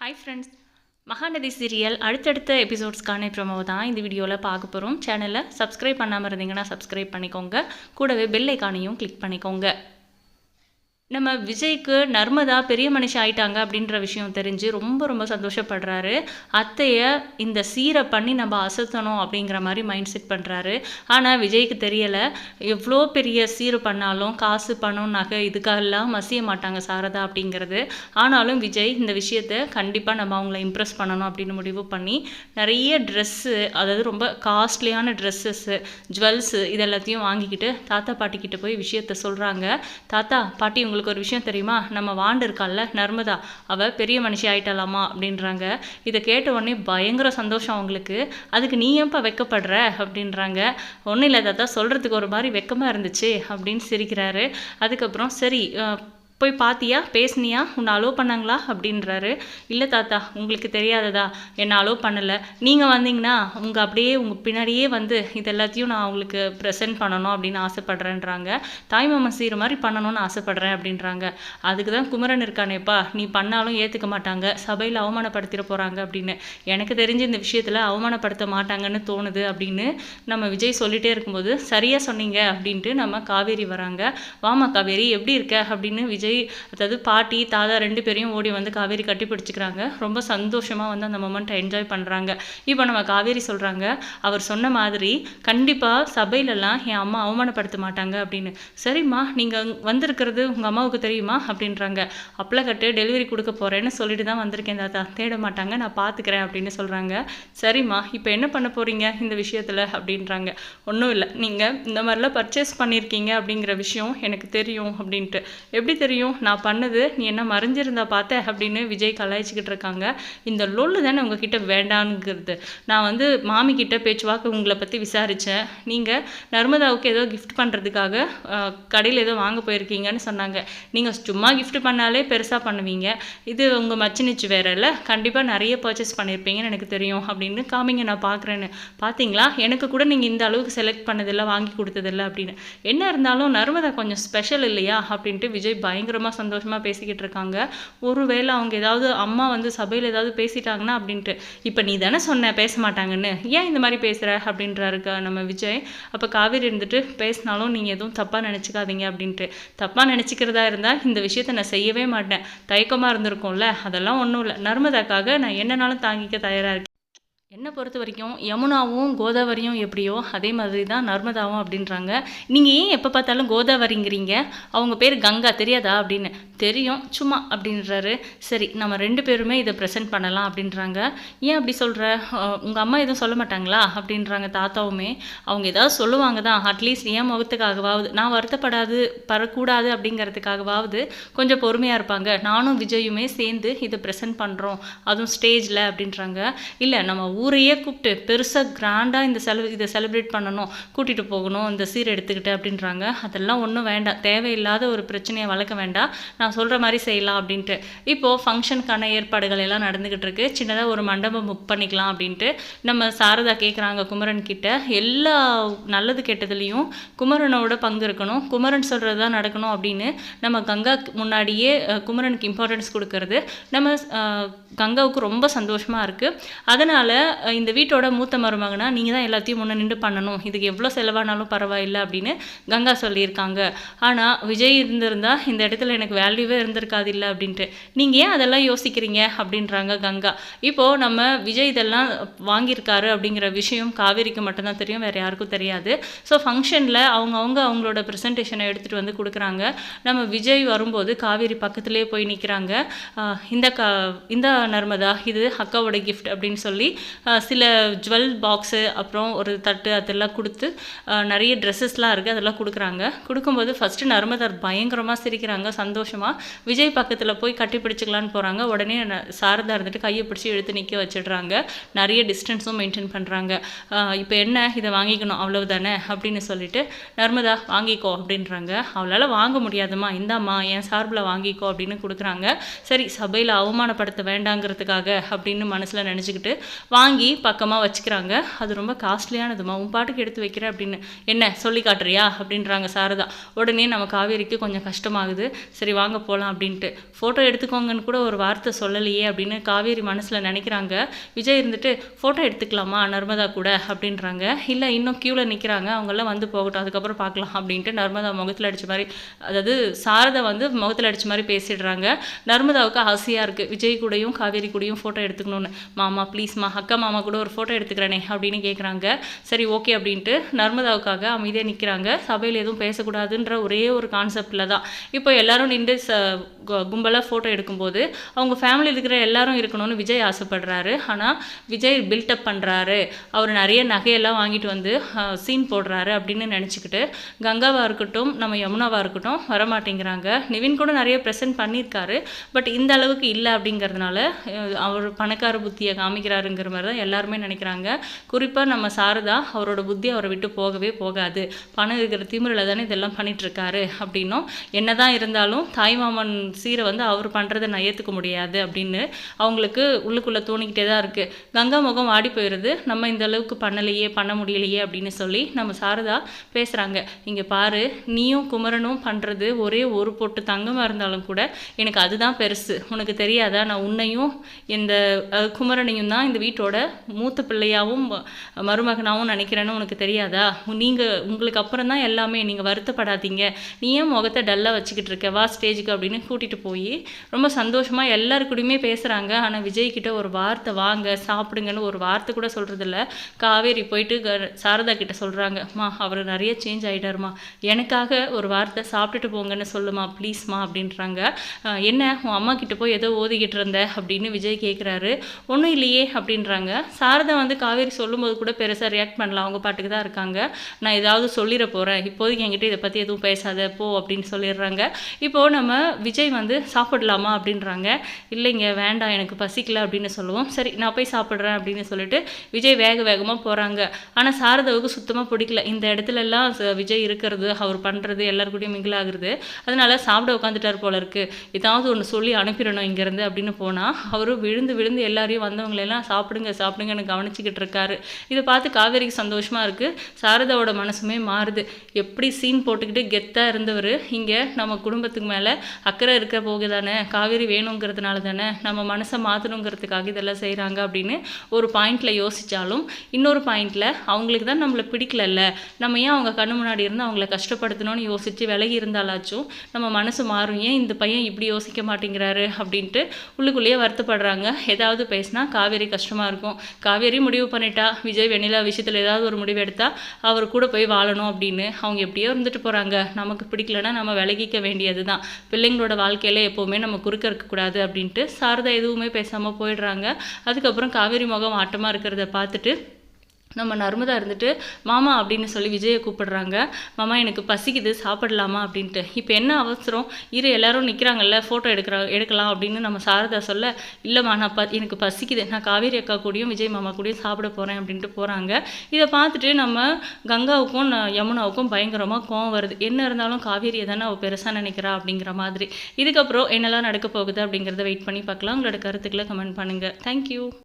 Hi friends Mahanadi serial அடுத்தடுத்த எபிசோட்ஸ்க்கான promo தான் இந்த வீடியோவில் பார்க்க போகிறோம் சேனலை சப்ஸ்கிரைப் பண்ணாமல் இருந்தீங்கன்னா சப்ஸ்கிரைப் பண்ணிக்கோங்க. கூடவே பெல் ஐக்கானையும் கிளிக் பண்ணிக்கோங்க. நம்ம விஜய்க்கு நர்மதா பெரிய மனுஷன் ஆயிட்டாங்க அப்படின்ற விஷயம் தெரிஞ்சு ரொம்ப ரொம்ப சந்தோஷப்படுறாரு. அத்தைய இந்த சீரை பண்ணி நம்ம அசத்தணும் அப்படிங்கிற மாதிரி மைண்ட் செட் பண்ணுறாரு ஆனால் விஜய்க்கு தெரியலை எவ்வளோ பெரிய சீர் பண்ணாலும் காசு பணம் நகை இதுக்கெல்லாம் மசிய மாட்டாங்க சாரதா அப்படிங்கிறது. ஆனாலும் விஜய் இந்த விஷயத்த கண்டிப்பாக நம்ம அவங்கள இம்ப்ரெஸ் பண்ணணும் அப்படின்னு முடிவு பண்ணி நிறைய ட்ரெஸ்ஸு அதாவது ரொம்ப காஸ்ட்லியான ட்ரெஸ்ஸஸ்ஸு ஜுவல்ஸு இதெல்லாத்தையும் வாங்கிக்கிட்டு தாத்தா பாட்டிக்கிட்ட போய் விஷயத்த சொல்கிறாங்க தாத்தா பாட்டி உங்களுக்கு ஒரு விஷயம் தெரியுமா? நம்ம வாண்டு இருக்கால்ல நர்மதா அவள் பெரிய மனுஷி ஆயிட்டாலாமா? அப்படின்றாங்க. இதை கேட்ட உடனே பயங்கர சந்தோஷம் அவங்களுக்கு. அதுக்கு நீ ஏன்ப்பா வெக்கப்படுற? அப்படின்றாங்க. ஒன்றும் இல்லை தாத்தா சொல்கிறதுக்கு ஒரு மாதிரி வெக்கமாக இருந்துச்சு அப்படின்னு சிரிக்கிறாரு. அதுக்கப்புறம் சரி போய் பார்த்தியா பேசுனியா? உன்னை அலோவ் பண்ணாங்களா? அப்படின்றாரு. இல்லை தாத்தா உங்களுக்கு தெரியாததா? என்னை அலோவ் பண்ணலை. நீங்கள் வந்தீங்கன்னா உங்கள் அப்படியே உங்கள் பின்னாடியே வந்து இது எல்லாத்தையும் நான் உங்களுக்கு ப்ரெசென்ட் பண்ணணும் அப்படின்னு ஆசைப்பட்றேன்றாங்க. தாய்மாமன் செய்கிற மாதிரி பண்ணணும்னு ஆசைப்பட்றேன் அப்படின்றாங்க. அதுக்கு தான் குமரன் இருக்கானேப்பா. நீ பண்ணாலும் ஏற்றுக்க மாட்டாங்க. சபையில் அவமானப்படுத்திட போகிறாங்க அப்படின்னு. எனக்கு தெரிஞ்ச இந்த விஷயத்தில் அவமானப்படுத்த மாட்டாங்கன்னு தோணுது அப்படின்னு நம்ம விஜய் சொல்லிகிட்டே இருக்கும்போது சரியாக சொன்னீங்க அப்படின்ட்டு நம்ம காவேரி வராங்க. வாமா காவேரி எப்படி இருக்க? அப்படின்னு விஜய் அதாவது பாட்டி தாத்தா ரெண்டு பேரையும் ஓடி வந்து காவேரி கட்டி பிடிச்சிக்கிறாங்க. ரொம்ப சந்தோஷமாக வந்து அந்த மொமெண்ட்டை என்ஜாய் பண்ணுறாங்க இப்போ நம்ம காவேரி சொல்கிறாங்க அவர் சொன்ன மாதிரி கண்டிப்பாக சபையிலலாம் என் அம்மா அவமானப்படுத்த மாட்டாங்க அப்படின்னு. சரிம்மா நீங்கள் வந்திருக்கிறது உங்கள் அம்மாவுக்கு தெரியுமா? அப்படின்றாங்க. அப்பளக்கட்டு டெலிவரி கொடுக்க போகிறேன்னு சொல்லிட்டு தான் வந்திருக்கேன் தாத்தா. தேட மாட்டாங்க நான் பார்த்துக்கிறேன் அப்படின்னு சொல்கிறாங்க சரிம்மா இப்போ என்ன பண்ண போகிறீங்க இந்த விஷயத்தில்? அப்படின்றாங்க. ஒன்றும் இல்லை. நீங்கள் இந்த மாதிரிலாம் பர்ச்சேஸ் பண்ணியிருக்கீங்க அப்படிங்கிற விஷயம் எனக்கு தெரியும் அப்படின்ட்டு. எப்படி தெரியும்? நான் பண்ணது நீ என்ன மறைஞ்சிருந்தா பார்த்த அப்படின்னு விஜய் கலாய்ச்சிக்கிட்டு இருக்காங்க. இந்த லொல்லு தானே உங்ககிட்ட வேண்டாங்கிறது நான் வந்து மாமி கிட்ட பேச்சுவாக்கு உங்களை பற்றி விசாரித்தேன் நீங்கள் நர்மதாவுக்கு ஏதோ கிஃப்ட் பண்ணுறதுக்காக கடையில் ஏதோ வாங்க போயிருக்கீங்கன்னு சொன்னாங்க. நீங்கள் சும்மா கிஃப்ட் பண்ணாலே பெருசாக பண்ணுவீங்க. இது உங்கள் மச்சினிச்சு வேற இல்லை. கண்டிப்பாக நிறைய பர்ச்சேஸ் பண்ணியிருப்பீங்கன்னு எனக்கு தெரியும் அப்படின்னு காமிங்க நான் பார்க்குறேன்னு. பார்த்தீங்களா எனக்கு கூட நீங்கள் இந்த அளவுக்கு செலக்ட் பண்ணதில்லை வாங்கி கொடுத்ததில்ல அப்படின்னு. என்ன இருந்தாலும் நர்மதா கொஞ்சம் ஸ்பெஷல் இல்லையா? அப்படின்ட்டு விஜய் பயங்கரமாக சந்தோஷமாக பேசிக்கிட்டு இருக்காங்க. ஒருவேளை அவங்க ஏதாவது அம்மா வந்து சபையில் ஏதாவது பேசிட்டாங்கன்னா அப்படின்ட்டு இப்போ நீ தானே சொன்ன பேச மாட்டாங்கன்னு ஏன் இந்த மாதிரி பேசுகிற அப்படின்றாருக்கா நம்ம விஜய். அப்போ காவேரி இருந்துட்டு பேசினாலும் நீங்கள் எதுவும் தப்பாக நினச்சிக்காதீங்க அப்படின்ட்டு. தப்பாக நினச்சிக்கிறதா இருந்தால் இந்த விஷயத்த நான் செய்யவே மாட்டேன். தயக்கமாக இருந்திருக்கும்ல அதெல்லாம் ஒன்றும் இல்லை. நர்மதாக்காக நான் என்னனாலும் தாங்கிக்க தயாராக இருக்கேன். என்னை பொறுத்த வரைக்கும் யமுனாவும் கோதாவரியும் எப்படியோ அதே மாதிரி தான் நர்மதாவும் அப்படின்றாங்க. நீங்கள் ஏன் எப்போ பார்த்தாலும் கோதாவரிங்கிறீங்க? அவங்க பேர் கங்கா தெரியாதா அப்படின்னு? தெரியும் சும்மா அப்படின்றாரு. சரி நம்ம ரெண்டு பேருமே இதை ப்ரெசென்ட் பண்ணலாம் அப்படின்றாங்க. ஏன் அப்படி சொல்கிற உங்கள் அம்மா எதுவும் சொல்ல மாட்டாங்களா? அப்படின்றாங்க தாத்தாவுமே. அவங்க ஏதாவது சொல்லுவாங்க தான் அட்லீஸ்ட் என் முகத்துக்காகவாவது. நான் வருத்தப்படாது பரக்கூடாது அப்படிங்கிறதுக்காகவாவது கொஞ்சம் பொறுமையாக இருப்பாங்க. நானும் விஜயுமே சேர்ந்து இதை ப்ரெசென்ட் பண்ணுறோம் அதுவும் ஸ்டேஜில் அப்படின்றாங்க. இல்லை நம்ம ஊரையே கூப்பிட்டு பெருசாக கிராண்டாக இந்த செல இதை செலிப்ரேட் பண்ணணும் கூட்டிகிட்டு போகணும் இந்த சீர் எடுத்துக்கிட்டு அப்படின்றாங்க. அதெல்லாம் ஒன்றும் வேண்டாம். தேவையில்லாத ஒரு பிரச்சனையை வளர்க்க வேண்டாம். நான் சொல்கிற மாதிரி செய்யலாம் அப்படின்ட்டு. இப்போது ஃபங்க்ஷனுக்கான ஏற்பாடுகள் எல்லாம் நடந்துக்கிட்டு இருக்கு. சின்னதாக ஒரு மண்டபம் புக் பண்ணிக்கலாம் அப்படின்ட்டு. நம்ம சாரதா கேட்குறாங்க குமரன் கிட்ட. எல்லா நல்லது கெட்டதுலேயும் குமரனோட பங்கு இருக்கணும். குமரன் சொல்கிறது தான் நடக்கணும் அப்படின்னு நம்ம கங்கா முன்னாடியே குமரனுக்கு இம்பார்ட்டன்ஸ் கொடுக்கறது. நம்ம கங்காவுக்கு ரொம்ப சந்தோஷமாக இருக்குது அதனால் இந்த வீட்டோட மூத்த மருமகனா நீங்கள் தான் எல்லாத்தையும் முன்னே நின்று பண்ணணும். இதுக்கு எவ்வளோ செலவானாலும் பரவாயில்லை அப்படின்னு கங்கா சொல்லியிருக்காங்க. ஆனால் விஜய் இருந்திருந்தால் இந்த இடத்துல எனக்கு வேல்யூவே இருந்திருக்காது இல்லை அப்படின்ட்டு. நீங்கள் ஏன் அதெல்லாம் யோசிக்கிறீங்க? அப்படின்றாங்க கங்கா. இப்போது நம்ம விஜய் இதெல்லாம் வாங்கியிருக்காரு அப்படிங்கிற விஷயம் காவேரிக்கு மட்டும்தான் தெரியும் வேறு யாருக்கும் தெரியாது. ஸோ ஃபங்க்ஷனில் அவங்கவுங்க அவங்களோட ப்ரெசன்டேஷனை எடுத்துகிட்டு வந்து கொடுக்குறாங்க. நம்ம விஜய் வரும்போது காவேரி பக்கத்துலேயே போய் நிற்கிறாங்க இந்த க இந்த நர்மதா இது அக்காவோட கிஃப்ட் அப்படின்னு சொல்லி சில ஜுவல் பாக்ஸு அப்புறம் ஒரு தட்டு அதெல்லாம் கொடுத்து நிறைய ட்ரெஸ்ஸஸ்லாம் இருக்குது அதெல்லாம் கொடுக்குறாங்க. கொடுக்கும்போது ஃபஸ்ட்டு நர்மதா பயங்கரமாக சிரிக்கிறாங்க சந்தோஷமாக விஜய் பக்கத்தில் போய் கட்டி பிடிச்சிக்கலான்னு போகிறாங்க உடனே சாரதா இருந்துட்டு கையை பிடிச்சி எடுத்து நிற்க வச்சிடுறாங்க. நிறைய டிஸ்டன்ஸும் மெயின்டைன் பண்ணுறாங்க இப்போ என்ன? இதை வாங்கிக்கணும் அவ்வளவுதானே? அப்படின்னு சொல்லிட்டு நர்மதா வாங்கிக்கோ அப்படின்றாங்க. அவளால் வாங்க முடியாதும்மா. இந்தாம்மா என் சார்பில் வாங்கிக்கோ அப்படின்னு கொடுக்குறாங்க. சரி சபையில் அவமானப்படுத்த வேண்டாங்கிறதுக்காக அப்படின்னு மனசில் நினச்சிக்கிட்டு வாங்க வாங்கி பக்கமாக வச்சுக்கிறாங்க. அது ரொம்ப காஸ்ட்லியானதுமா உன் பாட்டுக்கு எடுத்து வைக்கிற அப்படின்னு. என்ன? சொல்லி காட்டுறியா? அப்படின்றாங்க சாரதா. உடனே நம்ம காவேரிக்கு கொஞ்சம் கஷ்டமாகுது. சரி வாங்க போகலாம் அப்படின்ட்டு. ஃபோட்டோ எடுத்துக்கோங்கன்னு கூட ஒரு வார்த்தை சொல்லலையே அப்படின்னு காவேரி மனசில் நினைக்கிறாங்க. விஜய் இருந்துட்டு ஃபோட்டோ எடுத்துக்கலாமா? நர்மதா கூட அப்படின்றாங்க. இல்லை இன்னும் க்யூவில் நிற்கிறாங்க அவங்கெல்லாம் வந்து போகட்டும். அதுக்கப்புறம் பார்க்கலாம் அப்படின்ட்டு நர்மதா முகத்தில் அடித்த மாதிரி அதாவது சாரதா வந்து முகத்தில் அடித்த மாதிரி பேசிடுறாங்க. நர்மதாவுக்கு ஆசையாக இருக்குது விஜய் கூடயும் காவேரி கூடயும் ஃபோட்டோ எடுத்துக்கணும்னு. மாமா ப்ளீஸ்மா அக்கா மாமா கூட ஒரு ஃபோட்டோ எடுத்துக்கிறேனே அப்படின்னு கேட்குறாங்க சரி ஓகே அப்படின்ட்டு நர்மதாவுக்காக அமைதியாக நிற்கிறாங்க சபையில் எதுவும் பேசக்கூடாதுன்ற ஒரே ஒரு கான்செப்டில் தான். இப்போ எல்லாரும் நின்று ச கும்பலாக ஃபோட்டோ எடுக்கும்போது அவங்க ஃபேமிலியில் இருக்கிற எல்லாரும் இருக்கணும்னு விஜய் ஆசைப்படுறாரு. ஆனால் விஜய் பில்டப் பண்ணுறாரு அவர் நிறைய நகையெல்லாம் வாங்கிட்டு வந்து சீன் போடுறாரு அப்படின்னு நினச்சிக்கிட்டு கங்காவாக இருக்கட்டும் நம்ம யமுனாவாக இருக்கட்டும் வரமாட்டேங்கிறாங்க. நிவின் கூட நிறைய ப்ரெசென்ட் பண்ணியிருக்காரு. பட் இந்த அளவுக்கு இல்லை அப்படிங்கிறதுனால அவர் பணக்கார புத்தியை காமிக்கிறாருங்கிற மாதிரி தான் எல்லாருமே நினைக்கிறாங்க. குறிப்பாக நம்ம சாரதா அவரோட புத்தி அவரை விட்டு போகவே போகாது. பணம் இருக்கிற திமிரில் தானே இதெல்லாம் பண்ணிட்டு இருக்காரு அப்படின்னும். என்னதான் இருந்தாலும் தாய்மாமன் சீரை வந்து அவர் பண்ணுறதை நான் ஏற்றுக்க முடியாது அப்படின்னு அவங்களுக்கு உள்ளுக்குள்ளே தோணிக்கிட்டே தான் இருக்குது கங்கா முகம் ஆடி போயிடுது நம்ம இந்த அளவுக்கு பண்ணலையே பண்ண முடியலையே அப்படின்னு சொல்லி நம்ம சாரதா பேசுகிறாங்க இங்கே பாரு நீயும் குமரனும் பண்ணுறது ஒரே ஒரு பொட்டு தங்கமாக இருந்தாலும் கூட எனக்கு அதுதான் பெருசு. உனக்கு தெரியாதா? நான் உன்னையும் இந்த குமரனையும் தான் இந்த வீட்டோட மூத்த பிள்ளையாகவும் ம- நினைக்கிறேன்னு உனக்கு தெரியாதா? நீங்கள் உங்களுக்கு அப்புறம் தான் எல்லாமே நீங்கள் வருத்தப்படாதீங்க. நீ ஏன் முகத்தை டல்லாக வச்சுக்கிட்டு இருக்க? வா ஸ்டேஜுக்கு அப்படின்னு கூட்டிகிட்டு போய் ரொம்ப சந்தோஷமாக எல்லாரு கூடயுமே பேசுகிறாங்க ஆனால் விஜய்கிட்ட ஒரு வார்த்தை வாங்க சாப்பிடுங்கன்னு ஒரு வார்த்தை கூட சொல்கிறதில்ல காவேரி போயிட்டு க- சாரதா கிட்ட சொல்கிறாங்க மா அவர் நிறைய சேஞ்ச் ஆகிட்டாருமா எனக்காக ஒரு வார்த்தை சாப்பிட்டுட்டு போங்கன்னு சொல்லுமா ப்ளீஸ்மா அப்படின்றாங்க. என்ன? உன் அம்மா கிட்ட போய் ஏதோ ஓதிக்கிட்டு இருந்த? அப்படின்னு விஜய் கேட்குறாரு ஒன்றும் இல்லையே அப்படின்றாங்க சாரதா வந்து காவேரி சொல்லும்போது கூட பெருசாக ரியாக்ட் பண்ணல. அவங்க பாட்டுக்கு தான் இருக்காங்க. நான் ஏதாவது சொல்லிட போகிறேன் இப்போதைக்கு என்கிட்ட இதை பற்றி எதுவும் பேசாத போ அப்படின்னு சொல்லிடுறாங்க. இப்போது நம்ம விஜய் வந்து சாப்பிடலாமா அப்படின்றாங்க. இல்லைங்க வேண்டாம் எனக்கு பசிக்கல அப்படின்னு சொல்லுவோம். சரி நான் போய் சாப்பிட்றேன் அப்படின்னு சொல்லிட்டு விஜய் வேக வேகமாக போகிறாங்க ஆனால் சாரதாவுக்கு சுத்தமாக பிடிக்கல. இந்த இடத்துலலாம் ச- விஜய் இருக்கிறது அவர் பண்ணுறது எல்லாரு கூடயும் மிங்கிள் ஆகுறது. அதனால சாப்பிட உட்காந்துட்டார் போல இருக்குது ஏதாவது ஒன்று சொல்லி அனுப்பிடணும் இங்கேருந்து அப்படின்னு போனால் அவரும் விழுந்து விழுந்து எல்லாரையும் வந்தவங்களெல்லாம் சாப்பிடுங்க சாப்பிடுங்க சாப்பிடுங்கன்னு கவனிச்சுக்கிட்டு இருக்காரு. இதை பார்த்து காவேரிக்கு சந்தோஷமாக இருக்கு. சாரதாவோட மனசுமே மாறுது. எப்படி சீன் போட்டுக்கிட்டு கெத்தாக இருந்தவர். இங்கே நம்ம குடும்பத்துக்கு மேலே அக்கறை இருக்க போகுதானே காவேரி வேணுங்கிறதுனால தானே நம்ம மனசை மாற்றணுங்கிறதுக்காக இதெல்லாம் செய்கிறாங்க அப்படின்னு ஒரு பாயிண்டில் யோசித்தாலும் இன்னொரு பாயிண்டில் அவங்களுக்கு தான் நம்மளை பிடிக்கலல்ல. நம்ம ஏன் அவங்க கண்ணு முன்னாடி இருந்து அவங்கள கஷ்டப்படுத்தணும்னு யோசித்து விலகி இருந்தாலாச்சும் நம்ம மனசு மாறும். ஏன் இந்த பையன் இப்படி யோசிக்க மாட்டேங்கிறாரு அப்படின்ட்டு உள்ளுக்குள்ளேயே வருத்தப்படுறாங்க. ஏதாவது பேசினா காவேரி கஷ்டமாக இருக்கும் இருக்கும். காவேரி முடிவு பண்ணிட்டா விஜய் வெண்ணிலா விஷயத்தில் ஏதாவது ஒரு முடிவு எடுத்தால் அவர் கூட போய் வாழணும் அப்படின்னு அவங்க எப்படியோ இருந்துட்டு போகிறாங்க நமக்கு பிடிக்கலன்னா நம்ம விலகிக்க வேண்டியது தான் பிள்ளைங்களோட வாழ்க்கையில் எப்போவுமே நம்ம குறுக்க இருக்கக்கூடாது அப்படின்ட்டு சாரதா எதுவுமே பேசாமல் போயிடுறாங்க. அதுக்கப்புறம் காவேரி முகம் ஆட்டமாக இருக்கிறத பார்த்துட்டு நம்ம நர்மதா இருந்துட்டு மாமா அப்படின்னு சொல்லி விஜயை கூப்பிடுறாங்க. மாமா எனக்கு பசிக்குது சாப்பிடலாமா? அப்படின்ட்டு. இப்போ என்ன அவசரம்? இரு எல்லாரும் நிற்கிறாங்கல்ல ஃபோட்டோ எடுக்கிற எடுக்கலாம் அப்படின்னு நம்ம சாரதா சொல்ல இல்லைம்மா நான் ப எனக்கு பசிக்குது. நான் காவேரி அக்கா கூடயும் விஜய் மாமா கூடயும் சாப்பிட போகிறேன் அப்படின்ட்டு போகிறாங்க இதை பார்த்துட்டு நம்ம கங்காவுக்கும் யமுனாவுக்கும் பயங்கரமாக கோவம் வருது. என்ன இருந்தாலும் காவேரியை தானே அவள் பெருசாக நினைக்கிறா அப்படிங்கிற மாதிரி. இதுக்கப்புறம் என்னெல்லாம் நடக்க போகுது அப்படிங்கிறத வெயிட் பண்ணி பார்க்கலாம். உங்களோட கருத்துக்களை கமெண்ட் பண்ணுங்கள் தேங்க்யூ